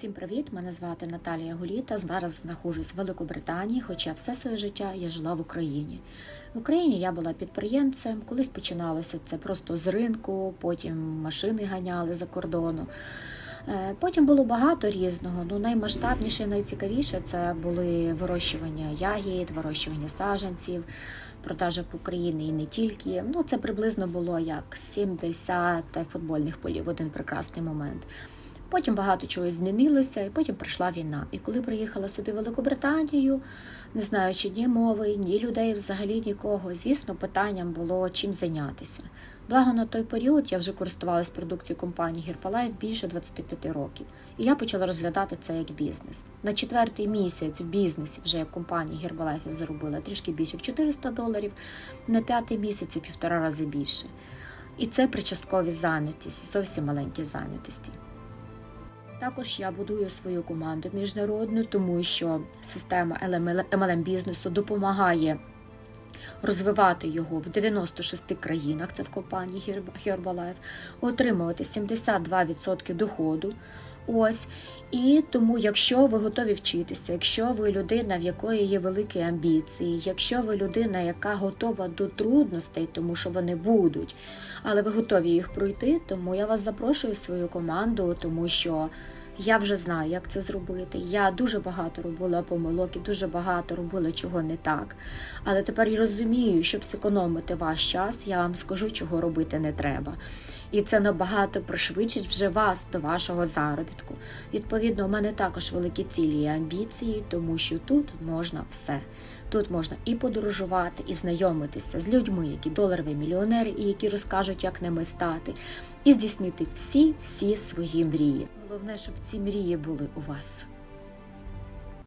Всім привіт! Мене звати Наталія Гуліта. Зараз знаходжусь в Великобританії, хоча все своє життя я жила в Україні. В Україні я була підприємцем. Колись починалося це просто з ринку, потім машини ганяли за кордону. Е, Потім було багато різного. Ну, наймасштабніше, найцікавіше це були вирощування ягід, вирощування саджанців, продажа по Україні і не тільки. Ну, це приблизно було як 70 футбольних полів один прекрасний момент. Потім багато чого змінилося, і потім прийшла війна. І коли приїхала сюди в Великобританію, не знаючи ні мови, ні людей, взагалі нікого, звісно, питанням було чим зайнятися. Благо на той період я вже користувалась продукцією компанії Гірпалайф більше 25 років, і я почала розглядати це як бізнес. На четвертий місяць в бізнесі вже як компанія Гербалайф я заробила трішки більше як 400 доларів, на п'ятий місяць півтора рази більше. І це при частковій зайнятості, зовсім маленькій зайнятості. Також я будую свою команду міжнародну, тому що система MLM бізнесу допомагає розвивати його в 96 країнах. Це в компанії Herbalife, отримувати 72% доходу. Ось. І тому, якщо ви готові вчитися, якщо ви людина, в якої є великі амбіції, якщо ви людина, яка готова до трудностей, тому що вони будуть, але ви готові їх пройти, тому я вас запрошую в свою команду, тому що я вже знаю, як це зробити. Я дуже багато робила помилок і дуже багато робила чого не так. Але тепер я розумію, щоб зекономити ваш час, я вам скажу, чого робити не треба. І це набагато пришвидшить вже вас до вашого заробітку. Відповідно, у мене також великі цілі і амбіції, тому що тут можна все. Тут можна і подорожувати, і знайомитися з людьми, які доларові мільйонери, і які розкажуть, як ними стати, і здійснити всі всі свої мрії. Головне, щоб ці мрії були у вас.